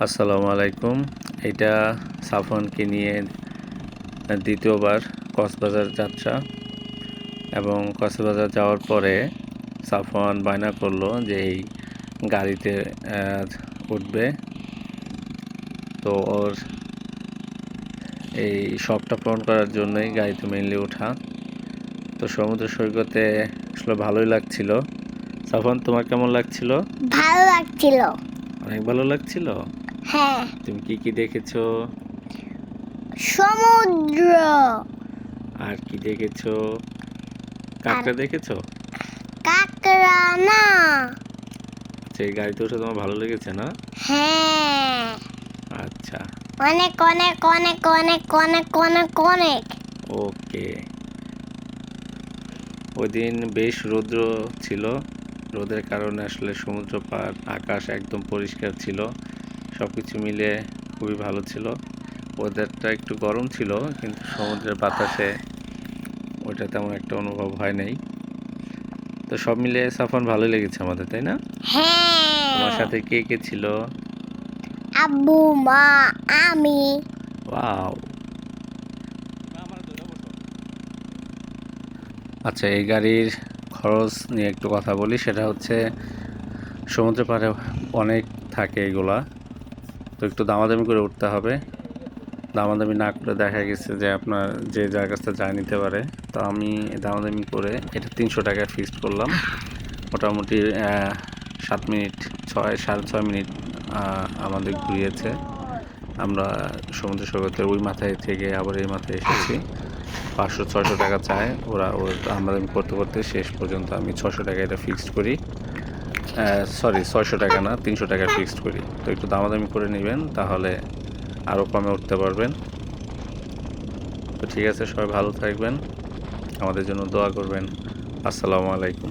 আসসালামু আলাইকুম। এটা সাফনকে নিয়ে দ্বিতীয়বার কক্সবাজার যাত্রা এবং কক্সবাজার যাওয়ার পরে সাফন বায়না করল যে এই গাড়িতে উঠবে। তো ওর এই শখটা পূরণ করার জন্যই গাড়িতে মেনলি ওঠা। তো সমুদ্র সৈকতে আসলে ভালোই লাগছিল। সাফন তোমার কেমন লাগছিল? ভালো লাগছিল। অনেক ভালো লাগছিল? হ্যাঁ। তুমি কি কি দেখেছ? সমুদ্র। আর কি দেখেছ? কাকড়া দেখেছ? কাকড়া না। আচ্ছা এই গাড়িতে উঠে তোমার ভালো লেগেছে না? হ্যাঁ। আচ্ছা। অনেক অনেক অনেক অনেক অনেক অনেক অনেক। ওকে। ওই দিন বেশ রৌদ্র ছিল। রোদের কারণে আসলে সমুদ্র পাড় আকাশ একদম পরিষ্কার ছিল। সব কিছু মিলে খুবই ভালো ছিল। ওয়েদারটা একটু গরম ছিল কিন্তু সমুদ্রের বাতাসে ওইটা তেমন একটা অনুভব হয় নাই। তো সব মিলে সাফান ভালোই লেগেছে আমাদের তাই না? তোমার হ্যাঁ সাথে কে কে ছিল? আব্বু মা আমি। ওয়াও। আচ্ছা এই গাড়ির খরচ নিয়ে একটু কথা বলি, সেটা হচ্ছে সমুদ্র পাড়ে অনেক থাকে এগুলা, তো একটু দামাদামি করে উঠতে হবে। দামাদামি না করে দেখা গেছে যে আপনার যে যার কাছ থেকে নিতে পারে, তো আমি দামাদামি করে এটা তিনশো টাকায় ফিক্সড করলাম। মোটামুটি সাত মিনিট, ছয়, সাড়ে ছয় মিনিট আমাদের ঘুরিয়েছে। আমরা সমুদ্র সৈকতের ওই মাথায় থেকে আবার এই মাথায় এসেছি। পাঁচশো, ছয়শো টাকা চায়। ওরা ওর আমদানি করতে করতে শেষ পর্যন্ত আমি ছশো টাকা এটা ফিক্সড করি। সরি ছয়শো টাকা না, তিনশো টাকা ফিক্সড করি। তো একটু দামাদামি করে নেবেন, তাহলে আরও কমে উঠতে পারবেন। তো ঠিক আছে, সবাই ভালো থাকবেন। আমাদের জন্য দোয়া করবেন। আসসালামু আলাইকুম।